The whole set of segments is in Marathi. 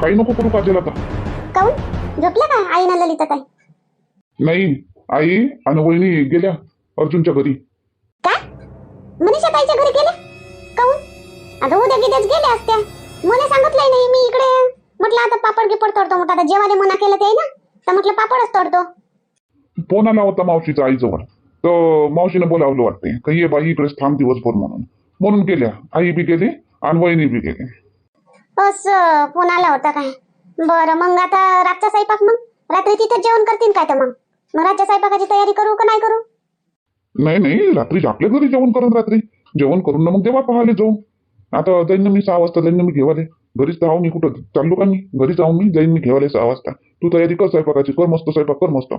काही नको करू काजल आता. काऊन? झोपल्या का आई ना ललिता ताई? नाही आई आणि वहिनी गेल्या अर्जुनच्या घरी. काय मनीषा ताईच्या घरी गेले काऊन? आता उद्या गिद्याच गेल्या असत्या. मला सांगितलंय नाही मी इकडे म्हटलं आता पापड गिपड तोडतो म्हटलं. आता जेवायला मना केलं ते ना तर म्हटलं पापडच तोडतो. फोन आला होता मावशीचा आईजवळ. तर मावशीने बोलावलं वाटते का ये बाई इकडेच थांब दिवसभर म्हणून. म्हणून गेल्या. आई बी गेली आणि वहिनी बी गेली. असं फोन आला होता काय? बरं मग आता रातचा स्वयंपाक मग? रात्री तिथं जेवण करतील काय तर मग? मग रातच्या स्वयंपाकाची तयारी करू का नाही करू? नाही नाही रात्री आपल्या घरी जेवण करून रात्री. जेवण करून ना मग तेव्हा पाहायला जाऊ आता जाईन मी सहा वाजता जाईन मी घेवाले. घरीच जाऊ मी कुठं? चाललो का मी? घरी जाऊन मी जाईन मी घेवाले सहा वाजता. तू तयारी कर स्वयंपाकाची कर मस्त स्वयंपाक कर मस्त.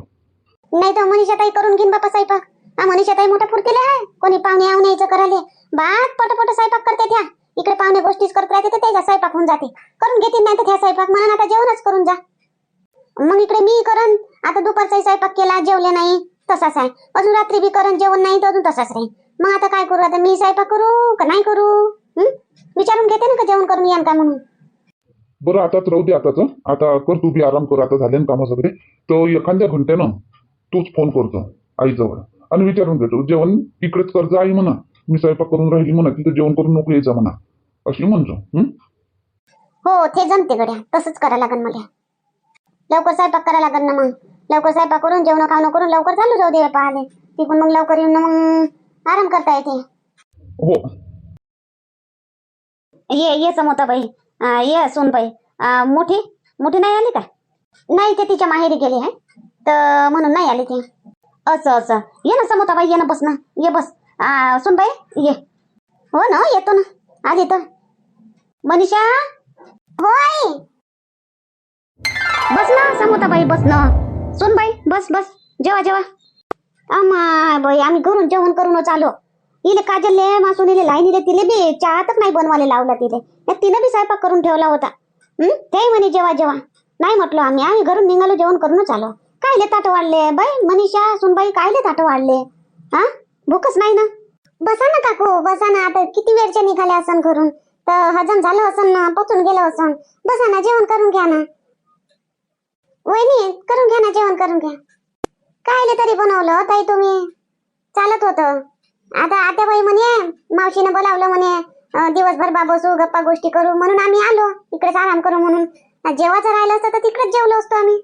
नाही तर मनीषा ताई करून घेईन बापा स्वयंपाक. हा मनीषा ताई मोठ्या फुरतीला आहे कोणी पाहुणे यायचं करायले. बात पटपट स्वयंपाक करते त्या. इकडे पाहुणे गोष्टीच करत राहते तर त्याचा स्वयंपाक होऊन जाते. करून घेतील नाही तर त्या स्वयंपाक म्हणून आता जेवणच करून जा. मग इकडे मी करन आता दुपारचाही स्वयंपाक केला जेवले नाही तसाच आहे. अजून रात्री बी करन जेवण नाही तर अजून तसाच राहील. मग आता काय करू आता मी स्वयंपाक करू का नाही करू? विचारून घेते ना का जेवण करून यान का म्हणून? बरं आताच राहू दे आताच. आता कर तू बी आराम कर आता झाले ना कामा सगळे. तर एखाद्या घंट्यानं तूच फोन करतो आईजवळ. आणि विचारून घेतो जेवण इकडेच कर्ज आई म्हणा. मी स्वयंपाक करून राहिली म्हणा तिथं जेवण करून नको यायचं म्हणा. अशी म्हणतो हं? हो ते जमते गड्या. तसंच करायला लागन मला. लवकर स्वयंपाक करायला लागन ना मग. लवकर स्वयंपाक करून जेवण खावणं करून लवकर चालू जाऊ दे पाहिले तिकून मग लवकर येऊन मग आराम करता येते. हो. ये ये समोता बाई. अं, ये सुन बाई. अं, मोठी? मोठी नाही आली का? नाही ते तिच्या माहेरी गेली आहे तर म्हणून नाही आली ती. असं असं. ये ना समोता बाई ये ना बस ना. ये बस. सुन बाई ये. हो ना येतो ना. आली तर मनीषा? होय. बस ना समोता बाई बस ना. सुन बाई बस बस. जेवा जेवा. अम्मा बाई आम्ही घरून जेवण करूनच आलो. इले काजलले मासून इले लाईन इले तिले बी चहातच नाही बनवायला लावला तिले. तिनं बी स्वयंपाक करून ठेवला होता. हम्म ते म्हणे जेवा जेवा. नाही म्हटलो आम्ही. आम्ही घरून निघालो जेवण करूनच आलो. कायले ताट वाढले? बाई मनीषा सुनबाई कायले ताट वाढले? हा? भूकच नाही ना? बसा ना काकू. बसा ना. आता किती वेळच्या निघाल्या असन घरून? तर हजम झालं असन ना पचून गेलं असन. बसा ना जेवण करून घ्या ना. वहिनी करून घ्या ना जेवण करून घ्या. कायले तरी बनवलं ताई तुम्ही? चालत होतं. आता आत्याबाई म्हणे मावशीने बोलावलं म्हणे दिवसभर बा बसू गप्पा गोष्टी करू म्हणून आम्ही आलो. इकडेच आराम करू म्हणून. जेवायचं राहिलं असतं तर तिकडेच जेवलो असतो आम्ही.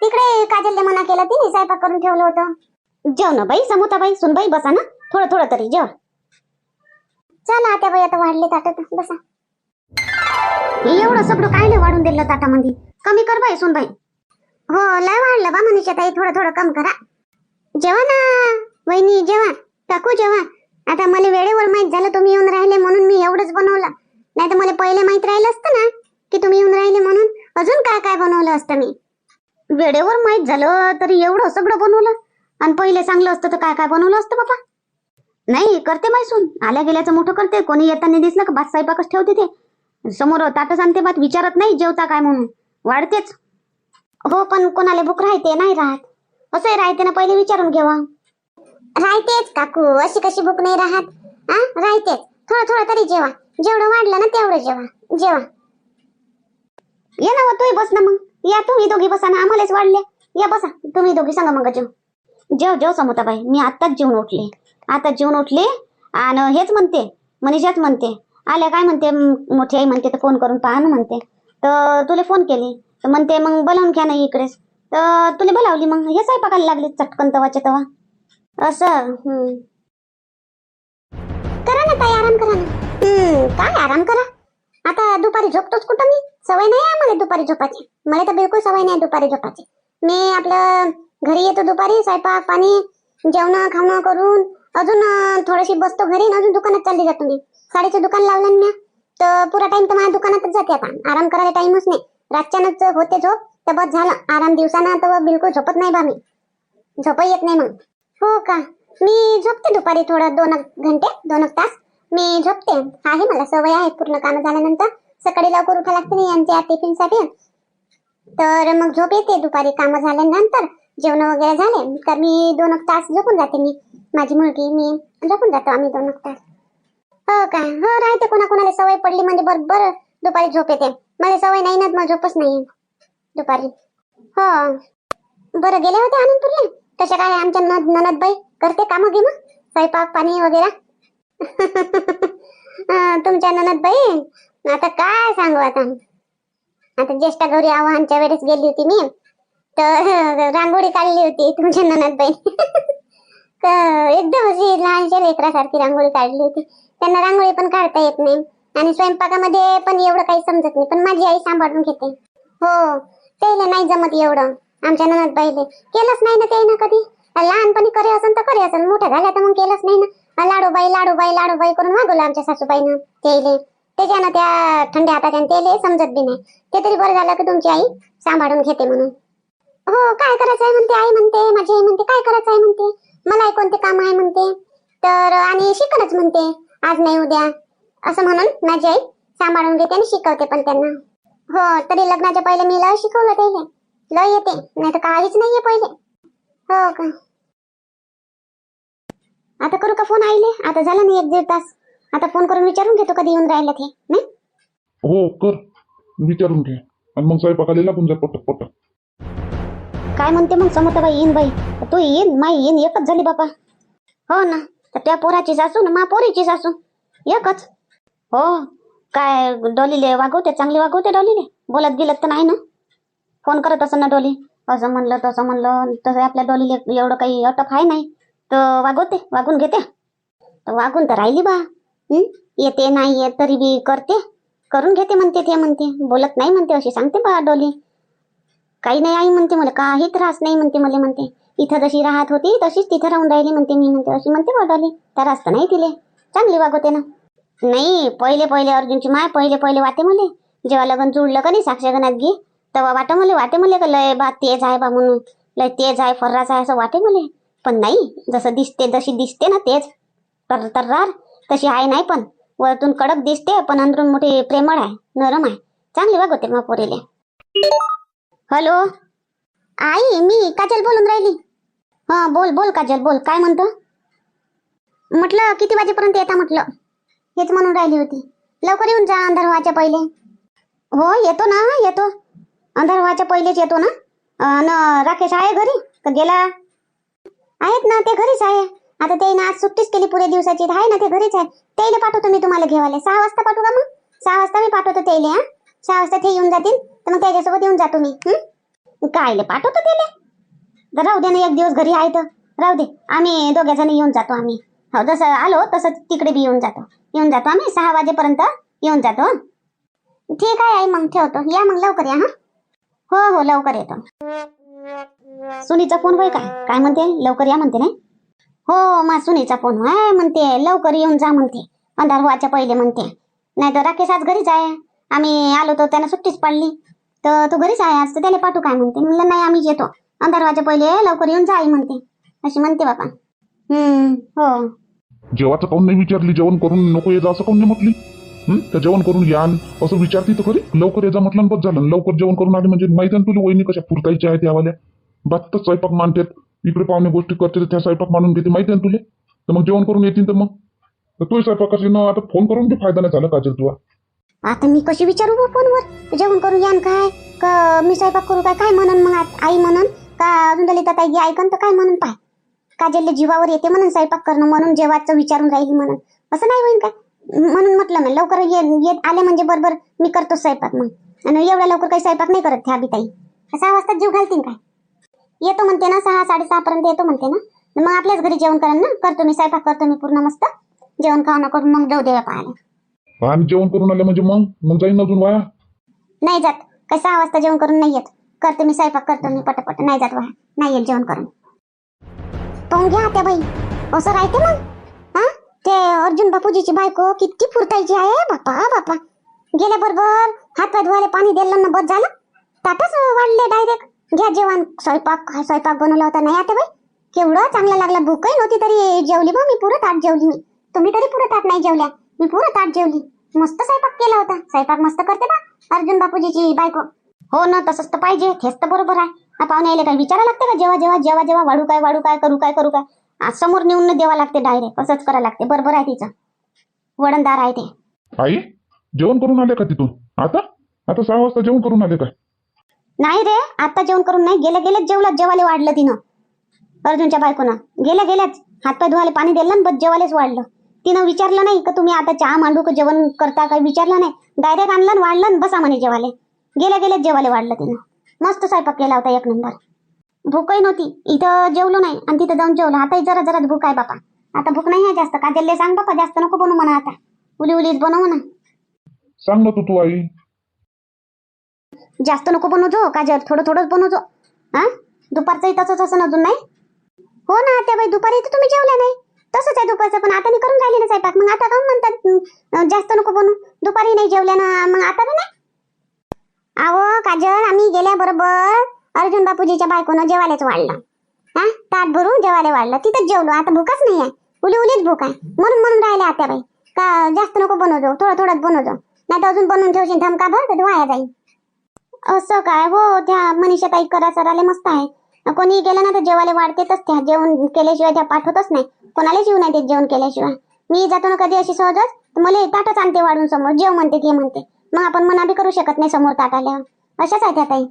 तिकडे काजलने मना केला तिने स्वयंपाक करून ठेवलं होतं. जेव ना बाई समोता बाई सुन बसा ना. थोडं थोडं तरी जेव. चला आत्याबाई आता वाढले ताटात. बसा. एवढं सगळं कायले वाढून दिलं ताटामध्ये? कमी कर बाई सुन बाई. हो लय वाढलं बा मनीषा ताई थोडं थोडं कम करा. जेवा ना वहिनी जेवा टाकू जेवा आता मला वेळेवर माहीत झालं तुम्ही येऊन राहिले म्हणून मी एवढंच बनवलं. नाही तर मला पहिले माहीत राहिलं असतं ना की तुम्ही येऊन राहिले म्हणून. अजून काय काय बनवलं असतं मी? वेळेवर माहीत झालं तरी एवढं सगळं बनवलं. आणि पहिले सांगलं असतं तर काय काय बनवलं असतं बाबा? नाही करते मायसून आल्या गेल्याचं मोठं करते. कोणी येताना दिसलं का भात स्वयंपाकच ठेवते ते. समोर ताटच आणते भात विचारत नाही जेवता काय म्हणून. वाढतेच. हो पण कोणाला भूक राहते नाही राहत. असंही राहते ना पहिले विचारून घेवा. राहतेच काकू. अशी कशी भूक नाही राहत. हा राहतेच. थोडं थोडं तरी जेवा. जेवढं वाढलं ना तेवढं जेवा. जेवा. ये ना तुही बस ना मग. या तुम्ही दोघी बसा ना. आम्हालाच वाढले. या बसा. तुम्ही दोघी सांगा मग जेव. जेव जेव समोताबाई. मी आत्ताच जेवण उठले. आता जेवून उठले आणि हेच म्हणते मनीषाच म्हणते आल्या काय म्हणते मोठी आई म्हणते तर फोन करून पहा ना म्हणते. तर तुला फोन केली तर म्हणते मग बोलावून घ्या ना इकडेच. तर तुला बोलावली मग हे स्वयंपाकाला लागली चटकन तवाच्या तवा. असं. करा ना ताई आराम करा ना. हम्म, काय आराम करा? आता दुपारी झोपतोच कुठं मी? सवय नाही आहे मला दुपारी झोपायची. मला तर बिलकुल सवय नाही दुपारी झोपायची. मी आपलं घरी येतो दुपारी स्वयंपाक पाणी जेवण खावणं करून अजून थोडीशी बसतो घरी अजून दुकानात चालली जातो मी साडीचं दुकान लावलं ना मी तर पुरा टाइम तर माझ्या दुकानातच जाते आता आराम करायला टाइमच नाही. रातच्यानंच होते झोप तर बस झालं. आराम दिवसानं तर बिलकुल झोपत नाही बा मी. झोपही येत नाही मग. हो का? मी झोपते दुपारी थोडं दोन एक घंटे दोन एक तास. मी झोपते. आहे मला सवय आहे पूर्ण कामं झाल्यानंतर. सकाळी लवकर उठा लागते यांच्या टिफिनसाठी तर मग झोप येते दुपारी. कामं झाल्यानंतर जेवण वगैरे झाले तर मी दोन एक तास झोपून जाते मी. माझी मुलगी मी झोपून जातो आम्ही दोन एक तास. हो का? हो राहते कोणाकोणाला सवय पडली म्हणजे बरोबर दुपारी झोप येते. मला सवय नाही ना मला झोपच नाही. दुपारी. हो. बरं गेले होते आनंदपूरला? तशा काय आमच्या नद ननद बाई? करते कामं गिमं? स्वयंपाक पाणी वगैरे? तुमच्या ननद बाई? आता काय सांगू आता? आता ज्येष्ठा गौरी आव्हानच्या वेळेस गेली होती मी. तर रांगोळी काढली होती तुमच्या ननदबाई तर एकदम अशी लहानशा लेकरासारखी रांगोळी काढली होती. त्यांना रांगोळी पण काढता येत नाही. आणि स्वयंपाकामध्ये पण एवढं काही समजत नाही. पण माझी आई सांभाळून घेते. हो त्याला नाही जमत एवढं. आमच्या ननद बाईले केलंच नाही ना त्यानं कधी? लहानपणी करे असेल तर करे असेल मोठं झाल्या तर मग केलंच नाही ना. लाडूबाई लाडूबाई लाडूबाई करून मागवलं आमच्या सासूबाईनं. त्याले. त्याच्यानं त्या थंड्या हाताच्या त्याले समजत बी नाही. ते तरी बरं झालं की तुमची आई सांभाळून घेते म्हणून. हो काय करायचं आहे म्हणते आई म्हणते माझी आई म्हणते काय करायचं आहे म्हणते? मला कोणते काम आहे म्हणते? तर आणि शिकणच म्हणते. आज नाही उद्या. असं म्हणून माझी आई सांभाळून घेते आणि शिकवते पण त्यांना. हो तरी लग्नाच्या पहिले मी लय शिकवलं त्याला. लय येते. नाही तर काहीच नाहीये पहिले. हो का? आता करू का फोन आईले? आता झाला नाही एक दीड तास. आता फोन करून विचारून घेतो कधी येऊन राहिलं ते. नाही? हो कर. विचारून घे. आणि मग स्वयंपाकाला लागून जा पटक पटक काय म्हणते मग समोरबाई येईन बाई? तू येईन माई येईन एकच झाली बापा. हो ना तर त्या पोराची सासू ना मा पोरीची सासू. एकच. हो काय डॉलीले वागवते चांगली वागवते डॉलीले? बोलत गेलत तर नाही ना? फोन करत असं ना डॉली. असं म्हणलं तसं म्हणलं तसं आपल्या डॉलीले एवढं काही अटक आहे नाही. तर वागवते वागून घेते. तर वागून तर राहिली बा. येते नाही येत तरी बी करते. करून घेते म्हणते ते म्हणते. बोलत नाही म्हणते अशी सांगते बा डॉली. काही नाही आई म्हणते मला काही त्रास नाही म्हणते मला म्हणते. इथं जशी राहत होती तशीच तिथं राहून राहिली म्हणते मी म्हणते. अशी म्हणते वाटाली त्रास तर नाही तिले. चांगली वागवते ना. नाही पहिले पहिले अर्जुनची माय पहिले पहिले वाटे मले. जेव्हा लग्न जुळलं का नाही साक्षगणात गे तेव्हा वाट मले वाटे मले का लय बा तेज आहे बा म्हणून. लय तेज आहे फर्राच आहे असं वाटे मले. पण नाही जसं दिसते जशी दिसते ना तेज. तर तर्रार तशी आहे नाही पण. वरतून कडक दिसते पण अंदरून मोठी प्रेमळ आहे नरम आहे. चांगली वागवते मग पोरीले. हॅलो? आई मी काजल बोलून राहिली. हा बोल बोल काजल बोल. काय म्हणतो? म्हटलं किती वाजेपर्यंत येता म्हटलं? हेच म्हणून राहिली होती. लवकर येऊन जा अंधार व्हायच्या पहिले. हो येतो ना येतो. अंधार व्हायच्या पहिलेच येतो ना? अन राकेश आहे घरी? का गेला? आहेत ना ते घरीच आहे. आता ते ना आज सुट्टीच केली पुरे दिवसाची. आहे ना ते घरीच आहे. त्याला पाठवतो मी तुम्हाला घेवाले सहा वाजता पाठवू का मग? सहा वाजता मी पाठवतो त्याला हा? सहा वाजता ते येऊन जातील तर मग त्याच्यासोबत येऊन जातो मी कायले पाठवतो त्याला? तर राहू दे ना एक दिवस घरी आहे तर. राहू दे आम्ही दोघ्या जण येऊन जातो आम्ही. हो जसं आलो तसं तिकडे बी येऊन जातो. येऊन जातो आम्ही सहा वाजेपर्यंत येऊन जातो ठीक आहे आई मग ठेवतो. या मग लवकर या हा? हो हो लवकर येतो. सुनीचा फोन होय काय? काय म्हणते? लवकर या म्हणते नाही? हो मा सुनीचा फोन आहे म्हणते लवकर येऊन जा म्हणते. अंधार व्हायच्या पहिले म्हणते. नाही तर राकेश आज घरीच आहे. आम्ही आलो तर त्यानं सुट्टीच पाडली. तर तू घरीच आहे आज तर त्याला पाठवू काय म्हणते? म्हणलं नाही आम्ही येतो. अंधारवाच्या पहिले लवकर येऊन जाई आई म्हणते. अशी म्हणते बापा. हम्म हो. जेवाचं काऊन नाही विचारली? जेवण करून नको ये जा असं काऊन नाही म्हटली? हं? तर जेवण करून या न असं विचारती तर खरी. लवकर ये जा म्हटलं बस झालं. लवकर जेवण करून आली म्हणजे माहिती आहे ना तुला वहिनी कशा पुरतायच्या आहेत यावाल्या? बातच स्वयंपाक मानतात इकडे पाहुणे गोष्टी करते तर त्या स्वयंपाक मानून घेते. माहिती आहे ना तुले? तर मग जेवण करून येतील तर मग? तर तू स्वयंपाक कशी ना आता फोन करून बी फायदा नाही झाला काजल तुला? आता मी कशी विचारू बा फोनवर? जेवण करून यान काय? का मी स्वयंपाक करू काय? काय म्हणून मग आई म्हणून? का अजून ललिता ताई ऐकन तर काय म्हणून पाय? काजलले जीवावर येते म्हणून स्वयंपाक करणं म्हणून जेवाचं विचारून राहिली म्हणून. असं नाही होईल काय म्हणून म्हटलं मी लवकर ये येत आले म्हणजे बरोबर मी करतो स्वयंपाक मग. आणि एवढ्या लवकर काही स्वयंपाक नाही करत ह्या ताई सहा वाजता जीव घालतील काय? येतो म्हणते ना सहा साडेसहा पर्यंत येतो म्हणते ना. मग आपल्याच घरी जेवण करेन ना? करतो मी स्वयंपाक करतो मी पूर्ण मस्त. जेवण खावणं करून मग जाऊ देव्या पाहायला. आणि जेवण करून आले म्हणजे मग? मग जाईन अजून वाया? नाही जात. काय सहा वाजता जेवण करून नाही येत. करते मी स्वयंपाक करतो मी पटापट. नाही जात वाया. नाही येत जेवण करून. पाहून घ्या त्या बाई. असं राहते मग. हा? ते अर्जुन बापूजीची बायको किती फुरतायची आहे. बापा बापा. गेल्याबरोबर हात पाय धुवायला पाणी दिलं ना बस झालं. ताटच वाढले डायरेक्ट घ्या जेवण. स्वयंपाक स्वयंपाक बनवला होता नाही आता बाई. केवढं चांगलं लागलं. भूकही नव्हती तरी जेवली बा मी. पुरं ताट जेवली मी. तुम्ही तरी पुरं ताट नाही जेवल्या. मी पुरं ताट जेवली. मस्त स्वयंपाक केला होता. स्वयंपाक मस्त करते बा अर्जुन बापूजीची बायको. हो ना तसंच तर पाहिजे. हेच तर बरोबर आहे. हा पाहुणे यायला काय विचारा लागते का? जेव्हा जेव्हा जेव्हा जेव्हा वाढू काय वाढू काय करू काय करू काय? आज समोर नेऊन न द्यावा लागते डायरेक्ट असंच करायला लागते. बरोबर आहे तिचं. वडणदार आहे ते. आई जेवण करून आले का तिथून? आता? आता सहा वाजता जेवण करून आले काय नाही रे आता जेवण करून नाही. गेल्या गेल्याच जेवलात जेवाले वाढलं तिनं. अर्जुनच्या बायकोनं. गेल्या गेल्याच. हातपाय धुवाले पाणी दिलं आणि बस जेवायलाच वाढलं. तिनं विचारलं नाही का तुम्ही आता चहा मांडू का जेवण करता काही विचारलं नाही. डायरेक्ट आणलं आणि वाढलं बसा म्हणे जेवाले गेल्या गेल्याच जेवाले वाढलं तिनं. मस्त स्वयंपाक केला होता एक नंबर. भूकही नव्हती. इथं जेवलो नाही आणि तिथं जाऊन जेवलो. आताही जरा जरा भूक आहे बापा. आता भूक नाही आहे जास्त. काजलले सांग बापा जास्त नको बनवू म्हणा आता. उली उलीच बनव म्हणा. सांग ना तू तू आई. जास्त नको बनवजो काजल. थोडं थोडंच बनवजो हा? दुपारचंही तसंच असं अजून नाही? हो ना त्या बाई दुपारी तर तुम्ही जेवल्या नाही. तसंच आहे दुपारचं पण आता मी करून राहिली ना स्वयंपाक मग आता काऊन म्हणतात अं, जास्त नको बनवू दुपारी नाही जेवल्या ना मग आता बी नाही अहो काजल आम्ही गेल्या बरोबर अर्जुन बापूजीच्या बायकोनं जेवायलाच वाढलं. हा? ताट भरून जेवायला वाढलं. तिथंच जेवलो. आता भूकच नाही आहे. उली उलीच भूक आहे. म्हणून म्हणून राहिल्या आता बाई का जास्त नको बनवजो थोडं थोडंच बनवजो नाही तर अजून बनवून ठेवशील. धमका भर तर वाया जाईल. असं काय? हो त्या मनीषा ताई करा सराले मस्त आहे. कोणी गेलं ना तर जेवायला वाढतेच त्या. जेवण केल्याशिवाय त्या पाठवतच नाही. कोणालाच येऊ नाही देत जेवण केल्याशिवाय. मी जातो ना कधी अशी सहजच? मला ताटच आणते वाढून समोर. जेव म्हणते घे म्हणते. मग आपण मना बी करू शकत नाही समोर ताट आल्यावर. अशाच आहे त्या ताई.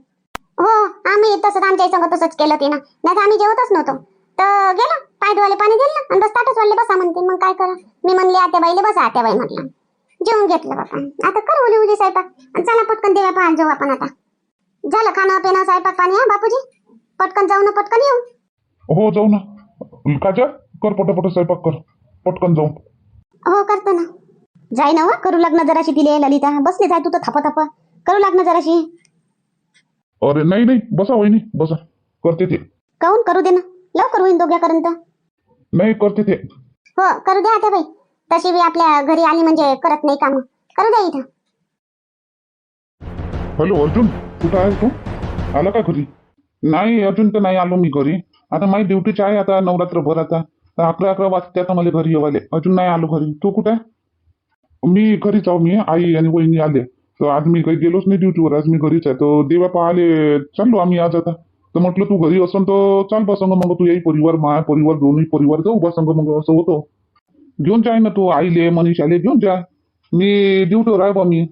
हो आम्ही तसंच आमच्या संग तसंच केलं तिनं. नाही आम्ही जेवतच नव्हतो. तर गेलो पाय धुवाले पाणी दिलं आणि बस ताटच वाढले बसा म्हणते. मग काय करा? मी म्हणले आत्या बाईले बसा आत्या बाई म्हटलं. जेवून घेतलं बापा आता कर उली उली आणि चला पटकन देव्या पाहायला जाऊ आपण आता. झालं खाणं पिणं स्वयंपाक पाणी हा बापूजी? पटकन जाऊ ना पटकन येऊ. हो जाऊ ना. कर पटापट स्वयंपाक कर. पटकन जाऊ. हो करतो ना. जाय ना व करू लग्न जराशी तिले ललिता. बसले जाय तू तर थापा थापा करू लागणं जराशी. अरे नाही नाही. बसा वहिनी बसा. करते ते. काऊन करू दे ना. लवकर होईन दोघ्यापर्यंत नाही करते ते. हो करू द्या आता बाई. तशी बी आपल्या घरी आली म्हणजे करत नाही काम. करू द्या इथं. हॅलो अर्जुन कुठं आहे तू? आला का घरी? नाही अजून तर नाही आलो मी घरी. आता माझी ड्युटीची आहे आता नवरात्रभर आता. तर अकरा अकरा वाजते आता मला घरी येवाले अजून नाही आलो घरी. तू कुठं आहे? मी घरीच आहो मी आई आणि वहिनी आले. तर आज मी काही गेलोच नाही ड्युटीवर आज मी घरीच आहे. तर देवा पाहिले चाललो आम्ही आज आता. तर म्हटलं तू घरी असन तर चाल बसंग मग तू येई परिवार माय परिवार दोन्ही परिवार जाऊ बसंग मग असं होतो. घेऊन जाय ना तू आईले मनीषाले घेऊन जा. मी ड्युटीवर आहे बा मी.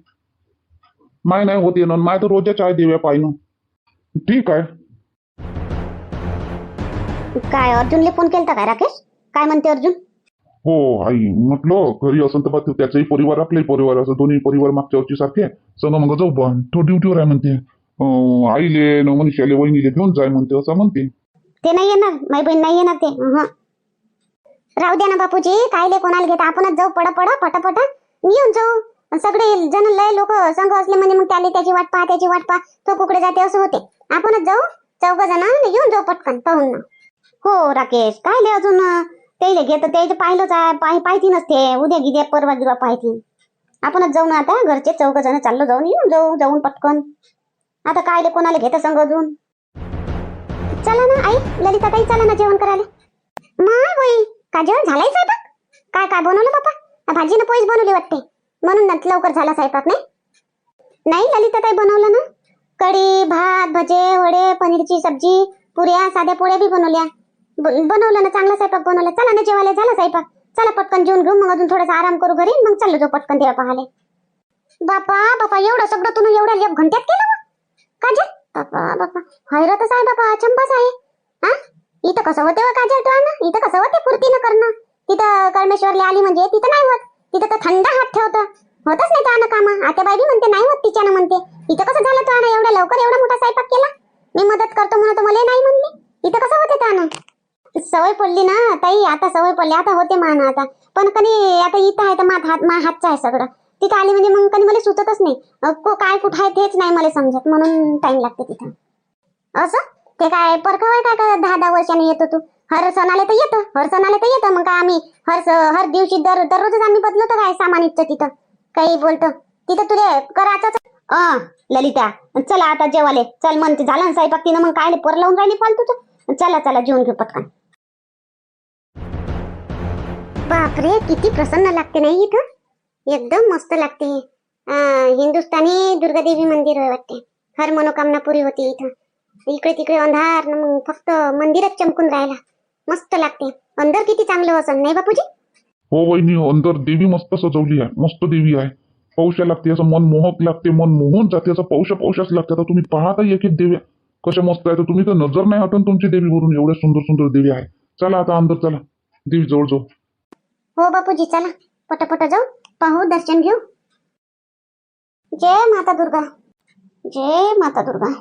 माय नाही होत ना माय तर रोजच आहे देव्या पाहिनं ठीक आहे. काय अर्जुनले फोन केलता काय राकेश? काय म्हणते अर्जुन? हो आई. म्हटलं घरी असं तर बा तू त्याचाही परिवार आपलाही परिवार असं दोन्ही परिवार मागच्या वर्षी सारखे संग मग जाऊ बा. तो ड्युटीवर आहे म्हणते. आईले न मनीषाले वहिनीले घेऊन जाय म्हणते असं म्हणते. ते नाही येणार. माई बहीण नाही येणार ते. राहू द्या ना बापूजी. कायले कोणाला घेता? आपणच जाऊ पड पडा पटापटा येऊन जाऊ. सगळे जण लय लोक संघ असले म्हणजे मग त्याले त्याची वाट पहा त्याची वाट पहा. तो कुकडे जाते असं होते. आपणच जाऊ. चौघ जण येऊन जाऊ पटकन पाहून ना. हो राकेश. कायले अजून त्याला घेत त्याचं पाहिलंच आहे पाय पाहितीनच ते. उद्या गिद्या परवा गिरवा पाहिती. आपणच जाऊ ना आता घरचे चौघ जण चाललो जाऊन येऊ जाऊ जाऊन पटकन. आता कायले कोणाला घेत संग अजून? चला ना आई. ललिता ताई चला ना जेवण करायला. माय बाई का जेवण झालंय स्वयंपाक? काय काय बनवलं बापा? भाजीनं पोळीच बनवली वाटते. म्हणून लवकर झाला स्वयंपाक नाही? नाही ललिता ताई बनवलं ना? कढी भात भजे वडे पनीरची सब्जी पुऱ्या साध्या पोळ्या बी बनवल्या. बनवलं ना चांगला स्वयंपाक बनवला. चला ना जेवायला झाला स्वयंपाक. चला पटकन जेवून घेऊ मग अजून थोडासा आराम करू घरी मग चाललो जाऊ पटकन देवा पाहाले बापा बापा एवढं सगळं तुम्ही एवढ्या एक घंट्यात केलं काजल? बापा बापा. हैरतच आहे बापा अचंबाच आहे हा? इथं कसं होते व काजल तो ना? इथं कसं होते फुर्तीनं करणं? तिथं कर्मेश्वरला आली म्हणजे तिथं नाही होत. तिथं तर थंड हात ठेवतं. होतच नाही त्यानं काम. आता बाई म्हणते नाही होत तिच्यानं म्हणते. इथं कसं झालं तू एवढ्या लवकर एवढा मोठा स्वयंपाक केला? मी मदत करतो म्हणून तर मला नाही म्हणली. इथं कसं होते त्यानं? सवय पडली ना ताई आता सवय पडली आता होते मान आता. पण कधी आता इथं आहे तर माझा हात मा हातचं आहे सगळं. तिथं आली म्हणजे मग कधी मला सुचतच नाही. को- काय कुठं आहे तेच नाही मला समजत म्हणून टाइम लागते तिथं. असं? ते काय परखवाय काय का दहा दहा वर्षांनी येतो तू? हर सणाला तर येतं हर सणाला तर येतं. मग काय आम्ही हर हर दिवशी दर दररोजच आम्ही बदलतो काय सामान इथचं तिथं? काही बोलतो. तिथं तुले करायचं अ ललिता चला आता जेवाले. चल म्हणते झालं ना स्वयंपाक तिनं मग काय पर लावून राहिली फालतूच चला चला जेवून घेऊ पटकन. बापरे, किती प्रसन्न लागते नाही इथं? एकदम मस्त लागते हिंदुस्थानी दुर्गादेवी मंदिर वाटते. हर मनोकामना पुरी होती इथं. इकडे तिकडे अंधार फक्त मंदिरच चमकून राहिला. मस्त लागते. अंदर किती चांगलं असं नाही बापूजी? हो वहिनी, अंदर देवी मस्त सजवली आहे. मस्त देवी आहे. पौशा लागते, असं मन मोहक लागते, मन मोहून जाते, असं पौशा पौशाच लागते. आता तुम्ही पाहता एक एक देव्या. कशा मस्त आहे तर तुम्ही तर नज़र नाही हटून तुमची देवीवरून एवढ्या सुंदर सुंदर देवी आहे. चला आता अंदर चला. देवी जवळ जाऊ. हो बापूजी चला. पटापट जाऊ. पाहू दर्शन घेऊ. जय माता दुर्गा. जय माता दुर्गा.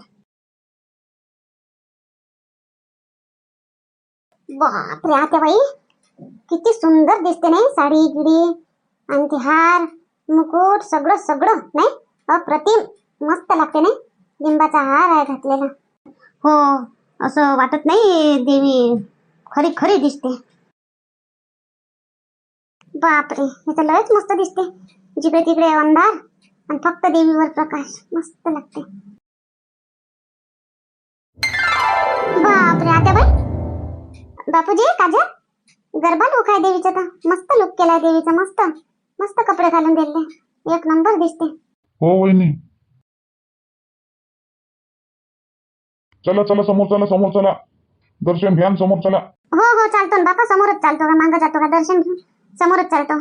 बापरे आता बाई. किती सुंदर दिसते नाही? साडी गिडी आणि ते हार मुकुट सगळं सगळं नाही? अप्रतिम. मस्त लागते नाही? लिंबाचा हार आहे घातलेला. हो असं वाटत नाही देवी खरी खरी दिसते. बापरे हे तर लयच मस्त दिसते. जिकडे तिकडे अंधार आणि फक्त देवीवर प्रकाश. मस्त लागते. बापरे आता बाई. बापूजी काजल. गरबा लुक आहे देवीचा तर. मस्त लुक केलाय देवीचा मस्त. मस्त कपडे घालून दिले. एक नंबर दिसते. हो वहिनी. चला चला समोर चला समोर चला. दर्शन घ्या समोर चला. हो हो चालतो ना बापा. समोरच चालतो का? मागं जातो का? दर्शन घेऊन समोरच चालतो.